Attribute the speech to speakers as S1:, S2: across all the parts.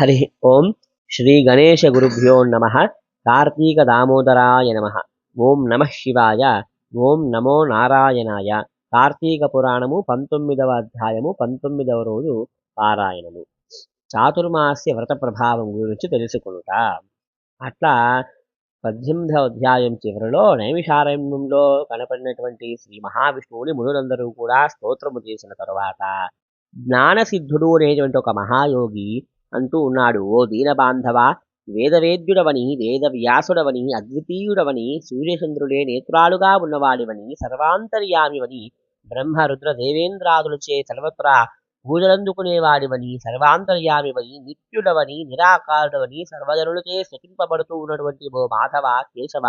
S1: హరి ఓం శ్రీ గణేశ గురుభ్యో నమ కార్తీక దామోదరాయ నమ. ఓం నమ శివాయ ఓం నమో నారాయణాయ. కార్తీక పురాణము పంతొమ్మిదవ అధ్యాయము పంతొమ్మిదవ రోజు పారాయణము. చాతుర్మాస్య వ్రత ప్రభావం గురించి తెలుసుకునుట. అట్లా పద్దెనిమిదవ అధ్యాయం చివరిలో నైమిషారణ్యంలో కనపడినటువంటి శ్రీ మహావిష్ణువుని మునులందరూ కూడా స్తోత్రము చేసిన తరువాత జ్ఞానసిద్ధుడు అనేటువంటి ఒక మహాయోగి అంటూ ఉన్నాడు. ఓ దీనబాంధవ వేదవేద్యుడవని వేద వ్యాసుడవని అద్వితీయుడవని సూర్యచంద్రుడే నేత్రాలుగా ఉన్నవాడివని సర్వాంతర్యామివని బ్రహ్మ రుద్ర దేవేంద్రాదులచే సర్వత్రా పూజలందుకునేవాడివని సర్వాంతర్యామివని నిత్యుడవని నిరాకారుడవని సర్వజనులచే శపింపబడుతూ ఉన్నటువంటి ఓ మాధవ కేశవ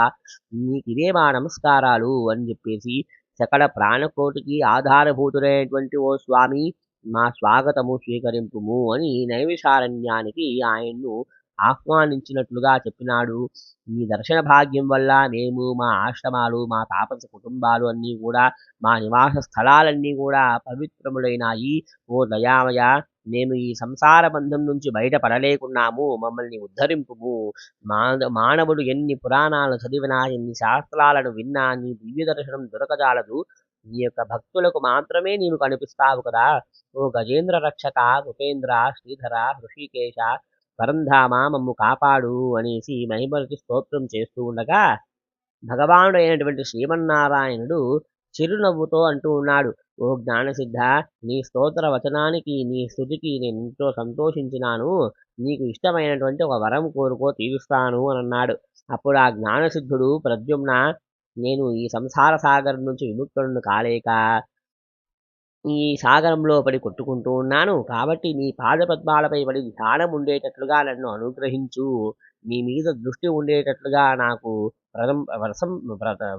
S1: నీకిదే మా నమస్కారాలు అని చెప్పేసి సకల ప్రాణకోటికి ఆధారభూతుడైనటువంటి ఓ స్వామి మా స్వాగతము స్వీకరింపుము అని నైవిషారణ్యానికి ఆయన్ను ఆహ్వానించినట్లుగా చెప్పినాడు. ఈ దర్శన భాగ్యం వల్ల మేము మా ఆశ్రమాలు మా తాపస కుటుంబాలు అన్నీ కూడా మా నివాస స్థలాలన్నీ కూడా పవిత్రములైనాయి. ఓ దయామయ మేము ఈ సంసార బంధం నుంచి బయటపడలేకున్నాము. మమ్మల్ని ఉద్ధరింపుము. మా మానవుడు ఎన్ని పురాణాలు చదివినా ఎన్ని శాస్త్రాలను విన్నా నీ దివ్య దర్శనం దొరకజాలదు. నీ యొక్క భక్తులకు మాత్రమే నీవు కనిపిస్తావు కదా. ఓ గజేంద్ర రక్షక ఉపేంద్ర శ్రీధర ఋషికేశ పరంధామ మమ్ము కాపాడు అనేసి మహిమలకి స్తోత్రం చేస్తూ ఉండగా భగవానుడు అయినటువంటి శ్రీమన్నారాయణుడు చిరునవ్వుతో అంటూ ఉన్నాడు. ఓ జ్ఞానసిద్ధ నీ స్తోత్ర వచనానికి నీ స్థుతికి నేను ఎంతో సంతోషించినాను. నీకు ఇష్టమైనటువంటి ఒక వరం కోరుకో తీరుస్తాను అని అన్నాడు. అప్పుడు ఆ జ్ఞానసిద్ధుడు ప్రద్యుమ్న నేను ఈ సంసార సాగరం నుంచి విముక్తులను కాలేక ఈ సాగరంలో పడి కొట్టుకుంటూ ఉన్నాను. కాబట్టి నీ పాదపద్మాలపై పడి ధ్యానం ఉండేటట్లుగా నన్ను అనుగ్రహించు. నీ మీద దృష్టి ఉండేటట్లుగా నాకు ప్రథం వరసం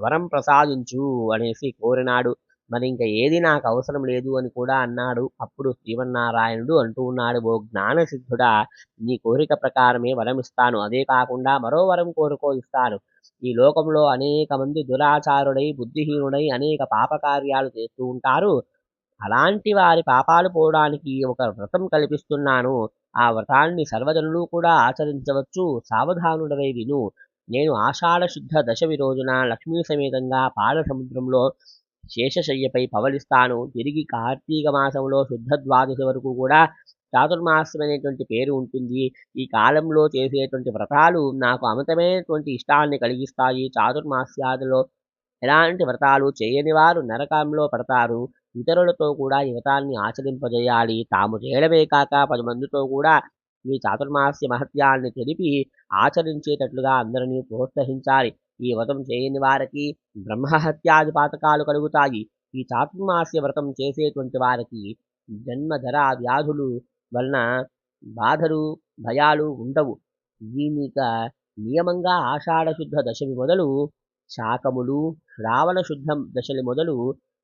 S1: వరం ప్రసాదించు అనేసి కోరినాడు. మరి ఇంకా ఏది నాకు అవసరం లేదు అని కూడా అన్నాడు. అప్పుడు శ్రీమన్నారాయణుడు అంటూ ఉన్నాడు ఓ జ్ఞానసిద్ధుడా నీ కోరిక ప్రకారమే వరం ఇస్తాను అదే కాకుండా మరో వరం కోరుకో ఇస్తాను. ఈ లోకంలో అనేక మంది దురాచారుడై బుద్ధిహీనుడై అనేక పాపకార్యాలు చేస్తూ ఉంటారు. అలాంటి వారి పాపాలు పోవడానికి ఒక వ్రతం కల్పిస్తున్నాను. ఆ వ్రతాన్ని సర్వజనులు కూడా ఆచరించవచ్చు. సావధానుడవై విను. నేను ఆషాఢ శుద్ధ దశమి రోజున లక్ష్మీ సమేతంగా పాల సముద్రంలో శేషశయ్యపై పవలిస్తాను. తిరిగి కార్తీక మాసంలో శుద్ధ ద్వాదశి వరకు కూడా చాతుర్మాసం అనేటువంటి పేరు ఉంటుంది. ఈ కాలంలో చేసేటువంటి వ్రతాలు నాకు అమితమైనటువంటి ఇష్టాన్ని కలిగిస్తాయి. చాతుర్మాస్యాదిలో ఎలాంటి వ్రతాలు చేయని వారు నరకంలో పడతారు. ఇతరులతో కూడా ఈ వ్రతాన్ని ఆచరింపజేయాలి. తాము చేయడమే కాక పది మందితో కూడా ఈ చాతుర్మాస్య మహత్యాన్ని తెలిపి ఆచరించేటట్లుగా అందరినీ ప్రోత్సహించాలి. ఈ వ్రతం చేయని వారికి బ్రహ్మహత్యాది పాతకాలు కలుగుతాయి. ఈ చాతుర్మాస్య వ్రతం చేసేటువంటి వారికి జన్మధర వ్యాధులు వలన బాధలు భయాలు ఉండవు. దీనిక నియమంగా ఆషాఢ శుద్ధ దశమి మొదలు శాకములు శ్రావణ శుద్ధం దశలి మొదలు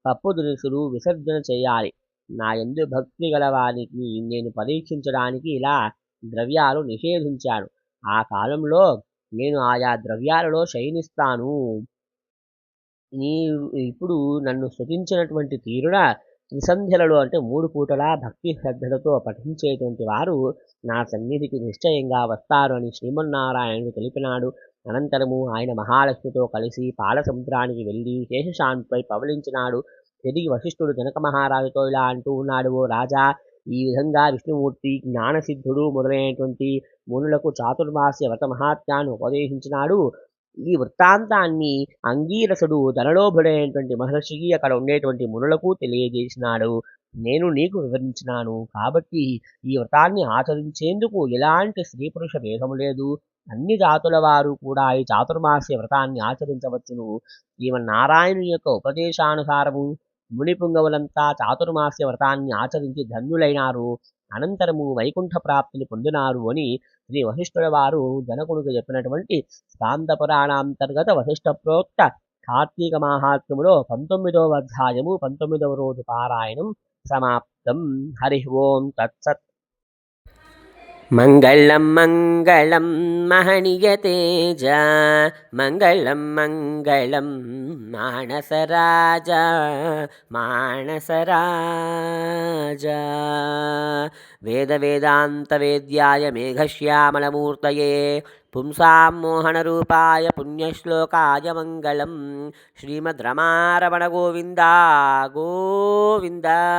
S1: పప్పు దినుసులు విసర్జన చేయాలి. నా ఎందు భక్తి గల వారికి నేను పరీక్షించడానికి ఇలా ద్రవ్యాలు నిషేధించాను. ఆ కాలంలో నేను ఆయా ద్రవ్యాలలో శయనిస్తాను. నీ ఇప్పుడు నన్ను స్థుతించినటువంటి తీరున త్రిసంధ్యలలో అంటే మూడు పూటలా భక్తి శ్రద్ధలతో పఠించేటువంటి వారు నా సన్నిధికి నిశ్చయంగా వస్తారు అని శ్రీమన్నారాయణుడు తెలిపినాడు. అనంతరము ఆయన మహాలక్ష్మితో కలిసి పాల సముద్రానికి వెళ్ళి శేషశాంతిపై పవలించినాడు. తిరిగి వశిష్ఠుడు జనక మహారాజుతో ఇలా అంటూ ఉన్నాడు ఓ రాజా ఈ విధంగా విష్ణుమూర్తి జ్ఞానసిద్ధుడు మొదలైనటువంటి మునులకు చాతుర్మాస్య వ్రతమహాత్మ్యాన్ని ఉపదేశించినాడు. ఈ వృత్తాంతాన్ని అంగీరసుడు ధనలోభుడైనటువంటి మహర్షికి అక్కడ ఉండేటువంటి మునులకు తెలియజేసినాడు. నేను నీకు వివరించినాను కాబట్టి ఈ వ్రతాన్ని ఆచరించేందుకు ఎలాంటి స్త్రీ పురుష భేదము లేదు. అన్ని జాతుల వారు కూడా ఈ చాతుర్మాస్య వ్రతాన్ని ఆచరించవచ్చును. శ్రీమన్నారాయణుని యొక్క ఉపదేశానుసారము ముని పుంగవులంతా చాతుర్మాస్య వ్రతాన్ని ఆచరించి ధన్యులైనారు. అనంతరము వైకుంఠ ప్రాప్తిని పొందినారు అని శ్రీ వశిష్ఠుల వారు జనకుడికి చెప్పినటువంటి స్కాంద పురాణాంతర్గత వశిష్ఠ ప్రోక్త కార్తీక మాహాత్మ్యములో పంతొమ్మిదవ అధ్యాయము పంతొమ్మిదవ రోజు పారాయణం సమాప్తం. హరి ఓం తత్సత్ மங்களம் மங்களம் மகனிய தேஜா. மங்களம் மங்களம் மானசராஜா. மானசராஜா. வேத வேதாந்த வேத்யாய மேகஷ்யாமலமூர்த்தயே. பும்சாம் மோகனரூபாய புண்ணியஸ்லோகாய மங்களம். ஸ்ரீமத் ரமாரமண கோவிந்தா கோவிந்தா.